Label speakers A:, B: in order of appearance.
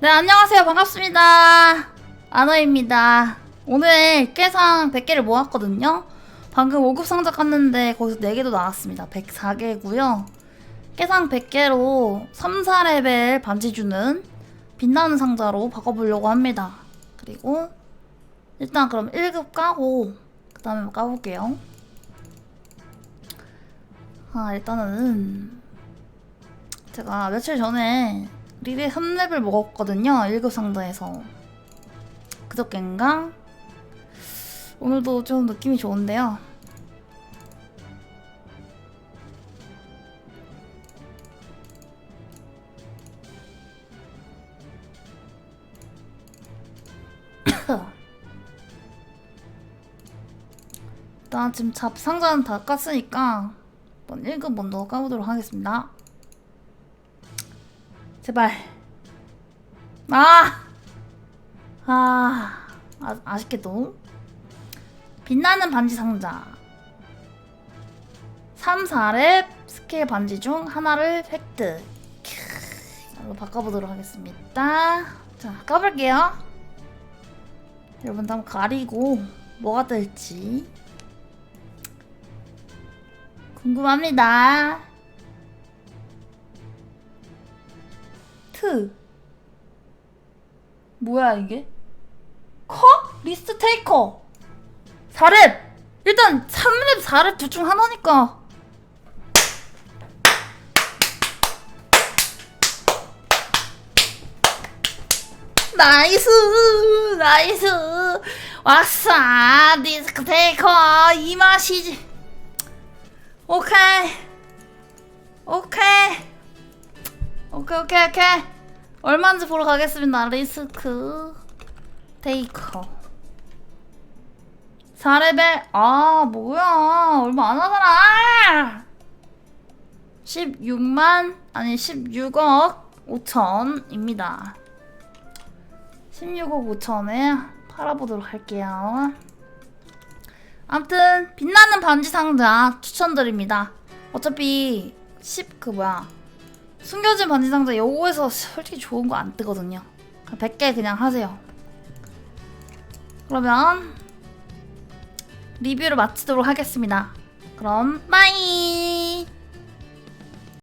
A: 네, 안녕하세요. 반갑습니다. 아너입니다. 오늘 깨상 100개를 모았거든요. 방금 5급 상자 깠는데 거기서 4개도 나왔습니다. 104개고요. 깨상 100개로 3, 4레벨 반지 주는 빛나는 상자로 바꿔보려고 합니다. 그리고 일단 그럼 1급 까고 그 다음에 까볼게요. 아, 일단은 제가 며칠 전에 리레 3렙을 먹었거든요. 1급 상자에서. 그저께인가? 오늘도 좀 느낌이 좋은데요. 일단 지금 잡 상자는 다 깠으니까 한번 1급 먼저 까보도록 하겠습니다. 제발. 아! 아, 아 아쉽게도. 빛나는 반지 상자. 3, 4렙 스킬 반지 중 하나를 획득. 큐, 이걸로 바꿔보도록 하겠습니다. 자, 까볼게요. 여러분도 한번 가리고 뭐가 뜰지. 궁금합니다. 트. 뭐야 이게? 커? 리스트 테이커. 4렙! 일단 3렙 4렙 둘 중 하나니까. 나이스 나이스. 왔어 디스크 테이커. 이 맛이지. 오케이 오케이 오케이 오케이. 얼마인지 보러 가겠습니다. 리스크. 테이커. 4레벨. 아 뭐야. 얼마 안 하잖아. 16만 아니 16억 5천입니다. 16억 5천에 팔아보도록 할게요. 아무튼 빛나는 반지 상자 추천드립니다. 어차피 10 그 뭐야 숨겨진 반지 상자 요거에서 솔직히 좋은 거 안 뜨거든요. 100개 그냥 하세요. 그러면 리뷰를 마치도록 하겠습니다. 그럼 빠이